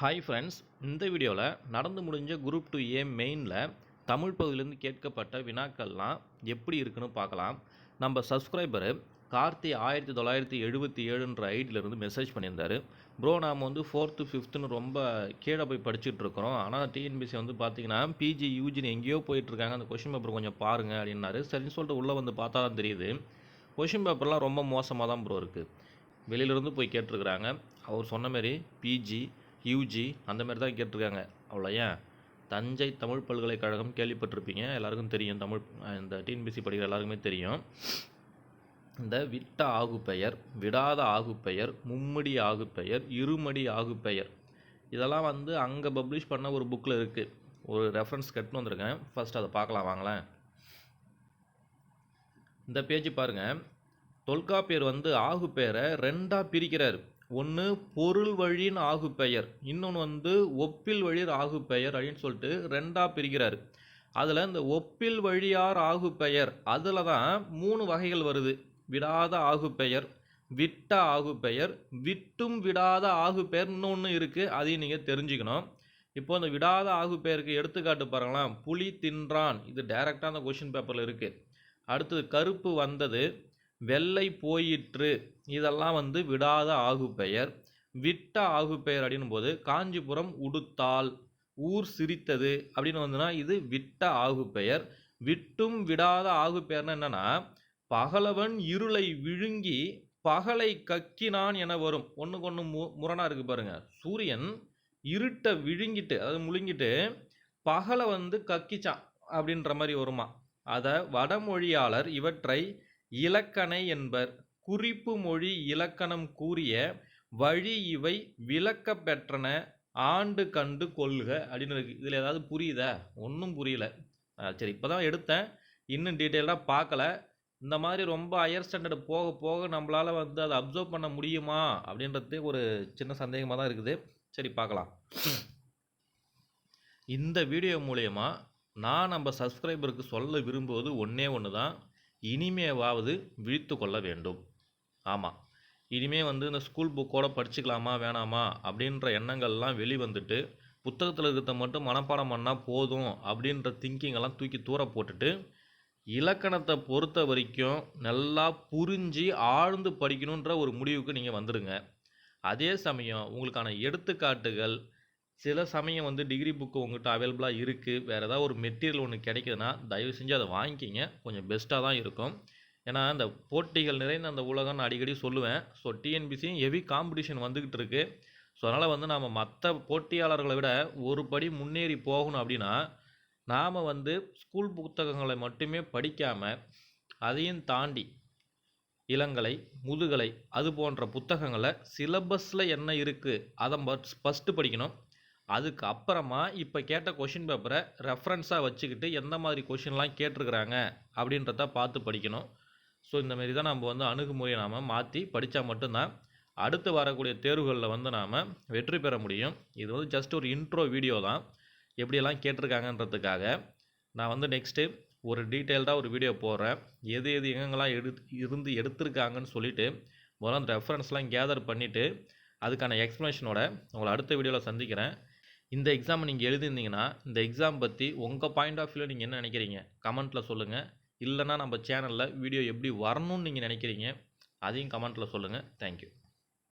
Hi friends இந்த வீடியோவில் நடந்து முடிஞ்ச குரூப் டூ ஏ மெயினில் தமிழ் பகுதியிலேருந்து கேட்கப்பட்ட வினாக்கள்லாம் எப்படி இருக்குன்னு பார்க்கலாம். நம்ம சப்ஸ்கிரைபரு கார்த்தி ஆயிரத்தி தொள்ளாயிரத்தி எழுபத்தி ஏழுன்ற ஐடியிலேருந்து மெசேஜ் பண்ணியிருந்தாரு. ப்ரோ நாம் வந்து ஃபோர்த்து ஃபிஃப்த்துன்னு ரொம்ப கீழே போய் படிச்சுட்டு இருக்கிறோம். ஆனால் டிஎன்பிசி வந்து பார்த்தீங்கன்னா பிஜி யூஜின்னு எங்கேயோ போயிட்டுருக்காங்க அந்த கொஷின் பேப்பர் கொஞ்சம் பாருங்கள் அப்படின்னாரு. சரின்னு சொல்லிட்டு உள்ளே வந்து பார்த்தா தான் தெரியுது. கொஷின் பேப்பர்லாம் ரொம்ப மோசமாக தான் ப்ரோ இருக்குது வெளியிலேருந்து போய் கேட்டிருக்கிறாங்க. அவர் சொன்ன மாதிரி பிஜி யூஜி அந்த மாதிரி தான் கேட்டிருக்காங்க. அவ்வளோ ஏன்? தஞ்சை தமிழ் பல்கலைக்கழகம் கேள்விப்பட்டிருப்பீங்க. எல்லாருக்கும் தெரியும். தமிழ் இந்த டிஎன்பிசி படிக்கிற எல்லாருக்குமே தெரியும். இந்த விட்ட ஆகுப்பெயர் விடாத ஆகுப்பெயர் மும்மடி ஆகுப்பெயர் இருமடி ஆகுப்பெயர் இதெல்லாம் வந்து அங்கே பப்ளிஷ் பண்ண ஒரு புக்கில் இருக்குது ஒரு ரெஃபரன்ஸ் கட்டுன்னு வந்திருக்கேன். ஃபஸ்ட் அதை பார்க்கலாம் வாங்களேன். இந்த பேஜ் பாருங்க. தொல்காப்பியர் வந்து ஆகுப்பெயரை ரெண்டாக பிரிக்கிறார். ஒன்று பொருள் வழியின் ஆகுப்பெயர் இன்னொன்று வந்து ஒப்பில் வழிர் ஆகுப்பெயர் அப்படின்னு சொல்லிட்டு ரெண்டாக பிரிக்கிறார். அதில் இந்த ஒப்பில் வழியார் ஆகுப்பெயர் அதில் தான் மூணு வகைகள் வருது. விடாத ஆகுப்பெயர் விட்ட ஆகுப்பெயர் விட்டும் விடாத ஆகுப்பெயர் இன்னொன்று இருக்குது அதையும் நீங்கள் தெரிஞ்சுக்கணும். இப்போ இந்த விடாத ஆகுப்பெயருக்கு எடுத்துக்காட்டு பாருங்களேன். புலி தின்றான். இது டைரெக்டாக அந்த கொஷின் பேப்பரில் இருக்குது அடுத்தது கருப்பு வந்தது. வெள்ளை போயிற்று. இதெல்லாம் வந்து விடாத ஆகுப்பெயர் விட்ட ஆகுப்பெயர் அப்படின்னும் போது காஞ்சிபுரம் உடுத்தால் ஊர் சிரித்தது அப்படின்னு வந்துன்னா இது விட்ட ஆகுப்பெயர் விட்டும் விடாத ஆகுப்பெயர்னா என்னன்னா பகலவன் இருளை விழுங்கி பகலை கக்கினான் என வரும். ஒன்றுக்கு ஒன்று மு முரணாக இருக்குது பாருங்கள் சூரியன் இருட்டை விழுங்கிட்டு அதாவது முழுங்கிட்டு பகலை வந்து கக்கிச்சான் அப்படின்ற மாதிரி வருமா. அதை வடமொழியாளர் இவற்றை இலக்கணை என்பர். குறிப்பு மொழி இலக்கணம் கூறிய வழி இவை விளக்க பெற்றன. ஆண்டு கண்டு கொள்க அப்படின்னு இருக்கு. இதில் ஏதாவது புரியுதா? ஒன்றும் புரியல. சரி இப்போ தான் எடுத்தேன். இன்னும் டீட்டெயிலாக பார்க்கல இந்த மாதிரி ரொம்ப ஹையர் ஸ்டாண்டர்டு போக போக நம்மளால் வந்து அதை அப்சர்வ் பண்ண முடியுமா? அப்படின்றது ஒரு சின்ன சந்தேகமாக தான் இருக்குது. சரி பார்க்கலாம் இந்த வீடியோ மூலயமா நான் நம்ம சப்ஸ்கிரைபருக்கு சொல்ல விரும்புவது ஒன்றே ஒன்று தான் இனிமேவாவது விழித்து கொள்ள வேண்டும். ஆமாம் இனிமே வந்து இந்த ஸ்கூல் புக்கோட படிச்சுக்கலாமா வேணாமா அப்படின்ற எண்ணங்கள்லாம் வெளிவந்துட்டு புத்தகத்தில் இருக்கிறத மட்டும் மனப்பாடம் பண்ணால் போதும் அப்படின்ற திங்கிங்கெல்லாம் தூக்கி தூர போட்டுட்டு இலக்கணத்தை பொறுத்த வரைக்கும் நல்லா புரிஞ்சு ஆழ்ந்து படிக்கணுன்ற ஒரு முடிவுக்கு நீங்கள் வந்துடுங்க. அதே சமயம் உங்களுக்கான எடுத்துக்காட்டுகள் சில சமயம் வந்து டிகிரி புக்கு உங்கள்கிட்ட அவைலபிளாக இருக்குது வேறு ஏதாவது ஒரு மெட்டீரியல் ஒன்று கிடைக்குதுன்னா தயவு செஞ்சு அதை வாங்கிக்கிங்க. கொஞ்சம் பெஸ்ட்டாக தான் இருக்கும். ஏன்னா இந்த போட்டிகள் நிறைந்த அந்த உலகம் நான் அடிக்கடி சொல்லுவேன். ஸோ டிஎன்பிசியும் ஹெவி காம்படிஷன் வந்துக்கிட்டு இருக்குது ஸோ அதனால் வந்து நாம் மற்ற போட்டியாளர்களை விட ஒரு படி முன்னேறி போகணும் அப்படின்னா நாம் வந்து ஸ்கூல் புத்தகங்களை மட்டுமே படிக்காமல் அதையும் தாண்டி இளங்கலை முதுகலை அது போன்ற புத்தகங்களை சிலபஸில் என்ன இருக்குது அதை ஃபஸ்ட்டு படிக்கணும். அதுக்கு அப்புறமா இப்போ கேட்ட கொஷின் பேப்பரை ரெஃபரன்ஸாக வச்சுக்கிட்டு எந்த மாதிரி கொஷின்லாம் கேட்டிருக்கிறாங்க அப்படின்றத பார்த்து படிக்கணும். ஸோ இந்த மாரி தான் நம்ம வந்து அணுகுமுறையை நாம் மாற்றி படித்தா மட்டும்தான் அடுத்து வரக்கூடிய தேர்வுகளில் வந்து நாம் வெற்றி பெற முடியும். இது வந்து ஜஸ்ட் ஒரு இன்ட்ரோ வீடியோ தான். எப்படியெல்லாம் கேட்டிருக்காங்கன்றதுக்காக நான் வந்து நெக்ஸ்ட்டு ஒரு டீட்டெயில்டாக ஒரு வீடியோ போடுறேன். எது எது எங்கெங்கெல்லாம் எடு இருந்து எடுத்திருக்காங்கன்னு சொல்லிவிட்டு முதல்ல அந்த ரெஃபரன்ஸ்லாம் கேதர் பண்ணிவிட்டு அதுக்கான எக்ஸ்ப்ளனேஷனோட உங்களை அடுத்த வீடியோவில் சந்திக்கிறேன். இந்த எக்ஸாம் நீங்கள் எழுதியிருந்தீங்கன்னா இந்த எக்ஸாம் பற்றி உங்கள் பாயிண்ட் ஆஃப் வியூவில் நீங்கள் என்ன நினைக்கிறீங்க? கமெண்ட்டில் சொல்லுங்கள் இல்லைன்னா நம்ம சேனலில் வீடியோ எப்படி வரணும்னு நீங்கள் நினைக்கிறீங்க அதையும் கமெண்ட்டில் சொல்லுங்கள் தேங்க்யூ